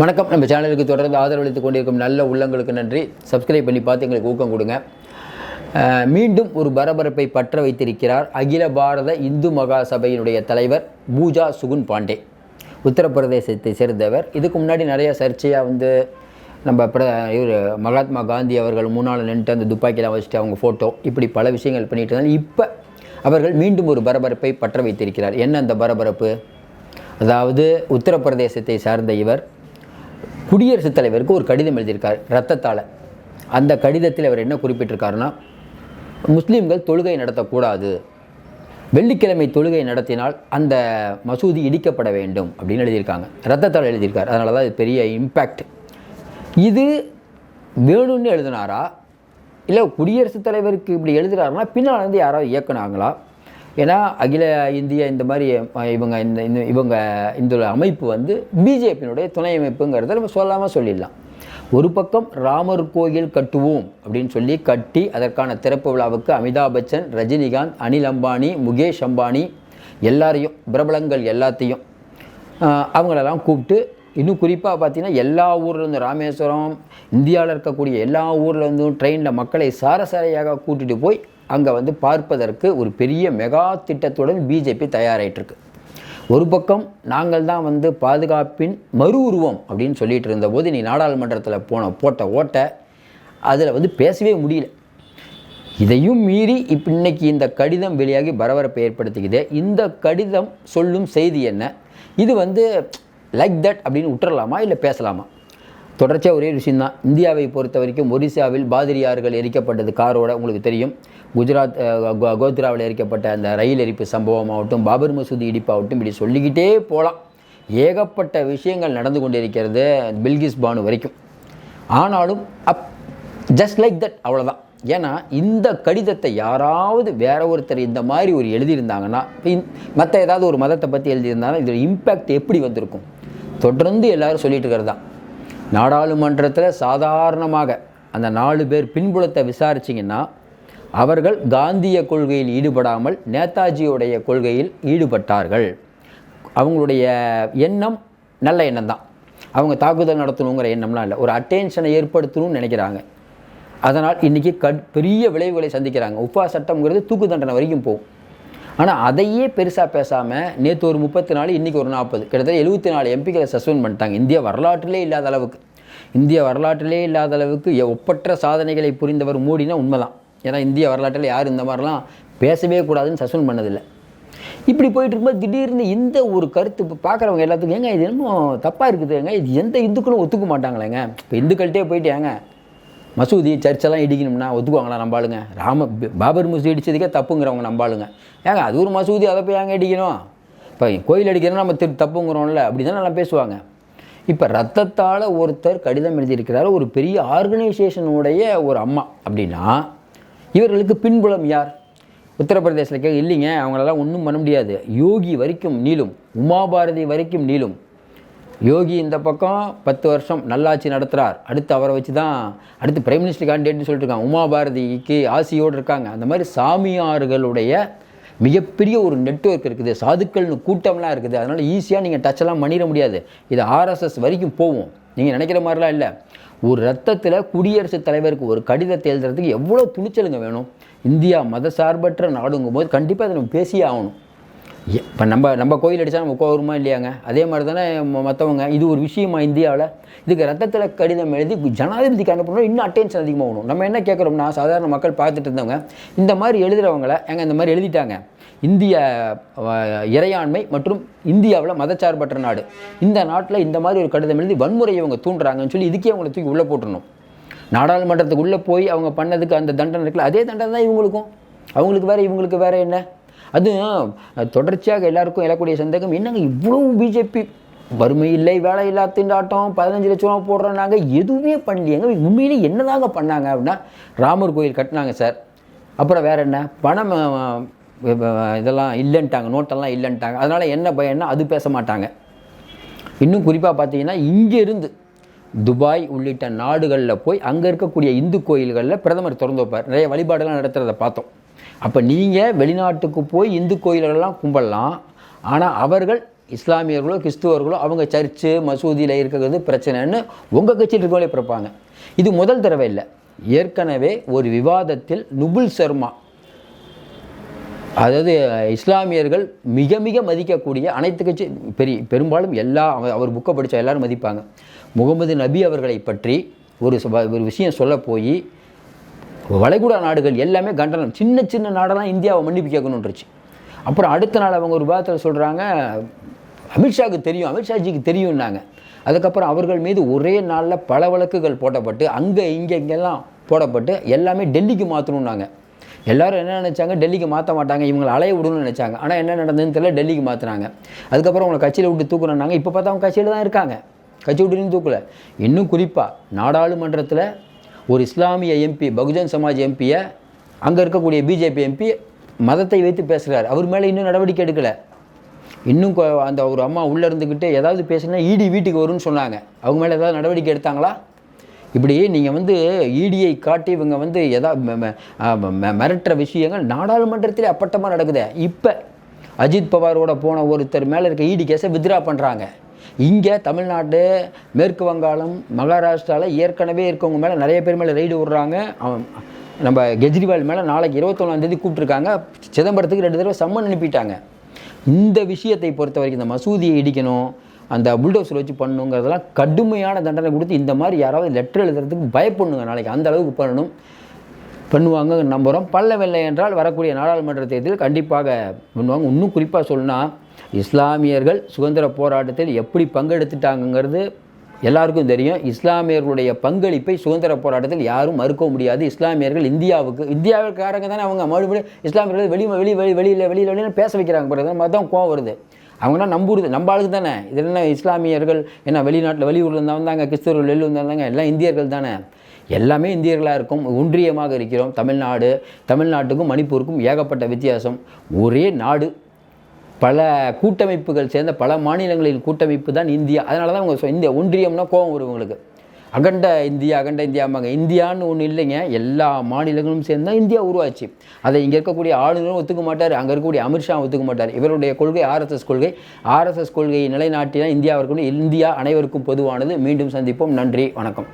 வணக்கம். நம்ம சேனலுக்கு தொடர்ந்து ஆதரவளித்துக் கொண்டிருக்கும் நல்ல உள்ளங்களுக்கு நன்றி. சப்ஸ்கிரைப் பண்ணி பார்த்து எங்களுக்கு ஊக்கம் கொடுங்க. மீண்டும் ஒரு பரபரப்பை பற்ற வைத்திருக்கிறார் அகில பாரத இந்து மகா சபையினுடைய தலைவர் பூஜா சுகுன் பாண்டே. உத்தரப்பிரதேசத்தை சேர்ந்தவர். இதுக்கு முன்னாடி நிறைய சர்ச்சையாக வந்து நம்ம பிர இவர் மகாத்மா காந்தி அவர்கள் முன்னால் நின்று அந்த துப்பாக்கிலாம் வச்சுட்டு அவங்க ஃபோட்டோ இப்படி பல விஷயங்கள் பண்ணிட்டு இருந்தாங்க. இப்போ அவர்கள் மீண்டும் ஒரு பரபரப்பை பற்ற வைத்திருக்கிறார். என்ன அந்த பரபரப்பு? அதாவது உத்தரப்பிரதேசத்தை சார்ந்த இவர் குடியரசுத் தலைவருக்கு ஒரு கடிதம் எழுதியிருக்கார் ரத்தத்தால் அந்த கடிதத்தில் அவர் என்ன குறிப்பிட்டிருக்காருன்னா முஸ்லீம்கள் தொழுகை நடத்தக்கூடாது. வெள்ளிக்கிழமை தொழுகை நடத்தினால் அந்த மசூதி இடிக்கப்பட வேண்டும். அப்படின்னு எழுதியிருக்காங்க. ரத்தத்தால் எழுதியிருக்கார். அதனால தான் இது பெரிய இம்பேக்ட் இது வேணும்னு எழுதினாரா? இல்லை குடியரசுத் தலைவருக்கு இப்படி எழுதுகிறாருன்னா பின்னால் வந்து யாராவது இயக்குனாங்களா? ஏன்னா அகில இந்திய இந்த மாதிரி இவங்க இந்த இந்த இவங்க இந்த அமைப்பு வந்து பிஜேபியினுடைய துணை அமைப்புங்கிறத நம்ம சொல்லாமல் சொல்லிடலாம். ஒரு பக்கம் ராமர் கோயில் கட்டுவோம் அப்படின்னு சொல்லி கட்டி அதற்கான திறப்பு விழாவுக்கு அமிதாப் பச்சன் ரஜினிகாந்த் அனில் அம்பானி முகேஷ் அம்பானி எல்லாரையும் பிரபலங்கள் எல்லாத்தையும் அவங்களெல்லாம் கூப்பிட்டு இன்னும் குறிப்பாக பார்த்தீங்கன்னா எல்லா ஊர்லேருந்து ராமேஸ்வரம் இந்தியாவில் இருக்கக்கூடிய எல்லா ஊர்லேருந்தும் ட்ரெயினில் மக்களை சாரசாரையாக கூட்டிகிட்டு போய் அங்கே வந்து பார்ப்பதற்கு ஒரு பெரிய மெகா திட்டத்துடன் பிஜேபி தயாராகிட்டுருக்கு ஒரு பக்கம் நாங்கள் தான் வந்து பாதுகாப்பின் மறு உருவம் அப்படின்னு சொல்லிட்டு இருந்தபோது நீ நாடாளுமன்றத்தில் போன போட்ட ஓட்டை அதில் வந்து பேசவே முடியல. இதையும் மீறி இப்போ இன்னைக்கு இந்த கடிதம் வெளியாகி பரபரப்பை ஏற்படுத்திக்குது இந்த கடிதம் சொல்லும் செய்தி என்ன? இது வந்து லைக் தட் அப்படின்னு விட்டுறலாமா இல்லை பேசலாமா? தொடர்ச்சியாக ஒரே விஷயந்தான் இந்தியாவை பொறுத்த வரைக்கும் ஒரிசாவில் பாதிரியார்கள் எரிக்கப்பட்டது காரோட உங்களுக்கு தெரியும். குஜராத் கோ- கோத்ராவில் எரிக்கப்பட்ட அந்த ரயில் எரிப்பு சம்பவம் ஆகட்டும் பாபர் மசூதி இடிப்பாகட்டும் இப்படி சொல்லிக்கிட்டே போகலாம் ஏகப்பட்ட விஷயங்கள் நடந்து கொண்டிருக்கிறது பில்கிஸ் பானு வரைக்கும். ஆனாலும் அப் ஜஸ்ட் லைக் தட் அவ்வளோதான் ஏன்னா இந்த கடிதத்தை யாராவது வேற ஒருத்தர் இந்த மாதிரி ஒரு எழுதியிருந்தாங்கன்னா மற்ற ஏதாவது ஒரு மதத்தை பற்றி எழுதியிருந்தாங்கன்னா இதோட இம்பேக்ட் எப்படி வந்திருக்கும்? தொடர்ந்து எல்லோரும் சொல்லிட்டு இருக்கிறது தான். நாடாளுமன்றத்தில் சாதாரணமாக அந்த நாலு பேர் பின்புலத்தை விசாரிச்சிங்கன்னா அவர்கள் காந்திய கொள்கையில் ஈடுபடாமல் நேதாஜியுடைய கொள்கையில் ஈடுபட்டார்கள். அவங்களுடைய எண்ணம் நல்ல எண்ணம் தான். அவங்க தாக்குதல் நடத்தணுங்கிற எண்ணம்லாம் இல்லை. ஒரு அட்டென்ஷனை ஏற்படுத்தணும்னு நினைக்கிறாங்க. அதனால் இன்றைக்கி கட் பெரிய விளைவுகளை சந்திக்கிறாங்க. உப்பா சட்டம்ங்கிறது தூக்கு தண்டனை வரைக்கும் போகும். ஆனால் அதையே பெருசாக பேசாமல் நேற்று ஒரு முப்பத்தி நாலு இன்றைக்கி ஒரு நாற்பது கிட்டத்தட்ட எழுபத்தி நாலு எம்பிக்களை சஸ்பெண்ட் பண்ணிட்டாங்க. இந்திய வரலாற்றிலே இல்லாத அளவுக்கு. இந்திய வரலாற்றிலே இல்லாத அளவுக்கு ஒப்பற்ற சாதனைகளை புரிந்தவர் மோடினா உண்மைதான். ஏன்னா இந்திய வரலாற்றில் யாரும் இந்த மாதிரிலாம் பேசவே கூடாதுன்னு சஸ்பெண்ட் பண்ணதில்லை. இப்படி போயிட்டு இருக்கும்போது திடீர்னு இந்த ஒரு கருத்து இப்போ பார்க்குறவங்க எல்லாத்துக்கும் ஏங்க இது என்னமோ தப்பாக இருக்குதுங்க இது எந்த இந்துக்களும் ஒத்துக்க மாட்டாங்களேங்க? இப்போ இந்துக்கள்கிட்டே போயிட்டு ஏங்க மசூதி சர்ச்செல்லாம் இடிக்கணும்னா ஒத்துக்குவாங்களா நம்ம ஆளுங்க? ராம பாபர் மசூதி இடித்ததுக்கே தப்புங்கிறவங்க நம்ம ஆளுங்க. ஏங்க அது ஒரு மசூதி அதை போய் ஏங்க இடிக்கணும்? இப்போ கோயில் அடிக்கிறோம் நம்ம திரு தப்புங்கிறோம்ல அப்படி தான் நல்லா பேசுவாங்க. இப்போ ரத்தத்தால் ஒருத்தர் கடிதம் எழுதியிருக்கிறார் ஒரு பெரிய ஆர்கனைசேஷனுடைய ஒரு அம்மா. அப்படின்னா இவர்களுக்கு பின்புலம் யார்? உத்தரப்பிரதேசத்தில் கேட்க இல்லைங்க அவங்களெல்லாம் ஒன்றும் பண்ண முடியாது. யோகி வரைக்கும் நீளும் உமாபாரதி வரைக்கும் நீளும். யோகி இந்த பக்கம் பத்து வருஷம் நல்லாட்சி நடத்துகிறார் அடுத்து அவரை வச்சு தான் அடுத்து பிரைம் மினிஸ்டர் கேண்டிடேட்னு சொல்லிட்டு இருக்காங்க. உமாபாரதிக்கு ஆசையோடு இருக்காங்க. அந்த மாதிரி சாமியார்களுடைய மிகப்பெரிய ஒரு நெட்வொர்க் இருக்குது. சாதுக்கள்னு கூட்டம்லாம் இருக்குது. அதனால் ஈஸியாக நீங்கள் டச்செல்லாம் பண்ணிட முடியாது. இது ஆர்எஸ்எஸ் வரைக்கும் போகும் நீங்கள் நினைக்கிற மாதிரிலாம் இல்லை. ஒரு ரத்தத்தில் குடியரசுத் தலைவருக்கு ஒரு கடிதத்தை எழுதுறதுக்கு எவ்வளோ துணிச்சலுங்க வேணும்? இந்தியா மதசார்பற்ற நாடுங்கும் போது கண்டிப்பாக அதை நம்ம பேசியே ஆகணும். இப்போ நம்ம நம்ம கோயில் அடித்தா நம்ம கோவருமா இல்லையாங்க? அதே மாதிரி தானே மற்றவங்க இது ஒரு விஷயமா இந்தியாவில். இதுக்கு ரத்தத்தில் கடிதம் எழுதி ஜனாதிபதிக்கு அனுப்பணும் இன்னும் அட்டென்ஷன் அதிகமாகணும் நம்ம என்ன கேட்குறோம்னா சாதாரண மக்கள் பார்த்துட்டு இருந்தவங்க இந்த மாதிரி எழுதுகிறவங்கள எங்க இந்த மாதிரி எழுதிட்டாங்க. இந்திய இறையாண்மை மற்றும் இந்தியாவில் மதச்சார்பற்ற நாடு. இந்த நாட்டில் இந்த மாதிரி ஒரு கடிதம் எழுதி வன்முறையை இவங்க தூண்டுறாங்கன்னு சொல்லி இதுக்கே அவங்களை தூக்கி உள்ளே போட்டுடணும் நாடாளுமன்றத்துக்கு உள்ளே போய் அவங்க பண்ணதுக்கு அந்த தண்டனை இருக்குல்ல அதே தண்டனை தான் இவங்களுக்கும். அவங்களுக்கு வேற இவங்களுக்கு வேறு என்ன? அதுவும் தொடர்ச்சியாக எல்லாருக்கும் எழக்கூடிய சந்தேகம் என்னங்க இவ்வளோ பிஜேபி வறுமை இல்லை வேலை இல்லா திண்டாட்டம் பதினஞ்சு லட்ச ரூபா போடுறோம் எதுவுமே பண்ணலையேங்க. உண்மையிலே என்னதாங்க பண்ணாங்க அப்படின்னா ராமர் கோயில் கட்டினாங்க சார். அப்புறம் வேற என்ன? பணம் இதெல்லாம் இல்லைன்ட்டாங்க நோட்டெல்லாம் இல்லைன்ட்டாங்க. அதனால் என்ன பயன்னா அது பேச மாட்டாங்க. இன்னும் குறிப்பாக பார்த்தீங்கன்னா இங்கேருந்து துபாய் உள்ளிட்ட நாடுகளில் போய் அங்கே இருக்கக்கூடிய இந்து கோயில்களில் பிரதமர் திறந்து வைப்பார். நிறைய வழிபாடுலாம் நடத்துகிறத பார்த்தோம். அப்போ நீங்கள் வெளிநாட்டுக்கு போய் இந்து கோயில்களெல்லாம் கும்பிடலாம் ஆனால் அவர்கள் இஸ்லாமியர்களோ கிறிஸ்துவர்களோ அவங்க சர்ச்சு மசூதியில் இருக்கிறது பிரச்சனைன்னு உங்கள் கட்சியில் இருக்கவங்களே பிறப்பாங்க. இது முதல் தடவை இல்லை. ஏற்கனவே ஒரு விவாதத்தில் நுபுல் சர்மா அதாவது இஸ்லாமியர்கள் மிக மிக மதிக்கக்கூடிய அனைத்து கட்சி பெரிய பெரும்பாலும் எல்லா அவர் புக்கை படித்த எல்லாரும் மதிப்பாங்க. முகமது நபி அவர்களை பற்றி ஒரு ஒரு விஷயம் சொல்ல போய் வளைகுடா நாடுகள் எல்லாமே கண்டனம் சின்ன சின்ன நாடெல்லாம் இந்தியாவை மன்னிப்பு கேட்கணுன்றுச்சு அப்புறம் அடுத்த நாள் அவங்க ஒரு விவாதத்தில் சொல்கிறாங்க அமித்ஷாவுக்கு தெரியும் அமித்ஷாஜிக்கு தெரியும்னாங்க. அதுக்கப்புறம் அவர்கள் மீது ஒரே நாளில் பல வழக்குகள் போடப்பட்டு அங்கே இங்கே இங்கெல்லாம் போடப்பட்டு எல்லாமே டெல்லிக்கு மாற்றணுன்னாங்க எல்லாரும் என்ன நினச்சாங்க? டெல்லிக்கு மாற்ற மாட்டாங்க இவங்களை அலைய விடணும்னு நினச்சாங்க. ஆனால் என்ன நடந்ததுன்னு தெரியல டெல்லிக்கு மாற்றினாங்க அதுக்கப்புறம் அவங்களை கட்சியில் விட்டு தூக்குனாங்க இப்போ பார்த்தா அவங்க கட்சியில் தான் இருக்காங்க. கட்சி விட்டுன்னு தூக்கலை. இன்னும் குறிப்பாக நாடாளுமன்றத்தில் ஒரு இஸ்லாமிய எம்பி பகுஜன் சமாஜ் எம்பியை அங்கே இருக்கக்கூடிய பிஜேபி எம்பி மதத்தை வைத்து பேசுகிறார் அவர் மேலே இன்னும் நடவடிக்கை எடுக்கலை. இன்னும் அந்த ஒரு அம்மா உள்ளே இருந்துக்கிட்டு ஏதாவது பேசினா இடி வீட்டுக்கு வரும்னு சொன்னாங்க. அவங்க மேலே ஏதாவது நடவடிக்கை எடுத்தாங்களா? இப்படி நீங்கள் வந்து ஈடியை காட்டி இவங்க வந்து எதா ம- ம- மிரட்டுற விஷயங்கள் நாடாளுமன்றத்திலே அப்பட்டமாக நடக்குது. இப்போ அஜித் பவாரோட போன ஒருத்தர் மேலே இருக்க ஈடி கேஸை வித்ரா பண்ணுறாங்க இங்கே தமிழ்நாடு மேற்கு வங்காளம் மகாராஷ்டிராவில் ஏற்கனவே இருக்கவங்க மேலே நிறைய பேர் மேலே ரைடு விடுறாங்க. அவன் நம்ம கெஜ்ரிவால் மேலே நாளைக்கு இருபத்தொன்னாந்தேதி கூப்பிட்ருக்காங்க சிதம்பரத்துக்கு ரெண்டு தடவை சம்மன் அனுப்பிட்டாங்க. இந்த விஷயத்தை பொறுத்த வரைக்கும் இந்த மசூதியை இடிக்கணும் அந்த புல்டோசர் வச்சு பண்ணணுங்கிறதெல்லாம் கடுமையான தண்டனை கொடுத்து இந்த மாதிரி யாராவது லெட்டர் எழுதுறதுக்கு பயப்படணுங்க நாளைக்கு. அந்த அளவுக்கு பண்ணணும். பண்ணுவாங்க நம்புகிறோம் பல்ல என்றால் வரக்கூடிய நாடாளுமன்ற தேர்தலில் கண்டிப்பாக பண்ணுவாங்க. இன்னும் குறிப்பாக சொல்லணும்னா இஸ்லாமியர்கள் சுதந்திர போராட்டத்தில் எப்படி பங்கெடுத்துட்டாங்கங்கிறது எல்லாருக்கும் தெரியும். இஸ்லாமியர்களுடைய பங்களிப்பை சுதந்திர போராட்டத்தில் யாரும் மறுக்க முடியாது. இஸ்லாமியர்கள் இந்தியாவுக்கு இந்தியாவுக்காரங்க தானே அவங்க. மறுபடியும் இஸ்லாமியர்கள் வெளி வெளி வெளி வெளியில் வெளியில் வெளியில் பேச வைக்கிறாங்க பிறகு மதம் கோவம் வருது. அவங்கன்னா நம்புறது நம்ம ஆளுக்கு தானே. இதில் என்ன இஸ்லாமியர்கள்? என்ன வெளிநாட்டில் வெளியூரில் இருந்தால் வந்தாங்க கிறிஸ்தவர்கள் வெளியில் இருந்தாங்க எல்லாம் இந்தியர்கள் தானே. எல்லாமே இந்தியர்களாக இருக்கும். ஒன்றியமாக இருக்கிறோம். தமிழ்நாடு தமிழ்நாட்டுக்கும் மணிப்பூருக்கும் ஏகப்பட்ட வித்தியாசம். ஒரே நாடு பல கூட்டமைப்புகள் சேர்ந்த பல மாநிலங்களின் கூட்டமைப்பு தான் இந்தியா. அதனால தான் அவங்க இந்தியா ஒன்றியம்னா கோபம் வரும் உங்களுக்கு அகண்ட இந்தியா அகண்ட இந்தியாம்பாங்க இந்தியான்னு ஒன்று இல்லைங்க. எல்லா மாநிலங்களும் சேர்ந்து தான் இந்தியா உருவாச்சு. அதை இங்கே இருக்கக்கூடிய ஆளுநரும் ஒத்துக்க மாட்டார். அங்கே இருக்கக்கூடிய அமித்ஷா ஒத்துக்க மாட்டார். இவருடைய கொள்கை ஆர்எஸ்எஸ் கொள்கை. ஆர்எஸ்எஸ் கொள்கையை நிலைநாட்டினால் இந்தியாவிற்கு இந்தியா அனைவருக்கும் பொதுவானது. மீண்டும் சந்திப்போம். நன்றி. வணக்கம்.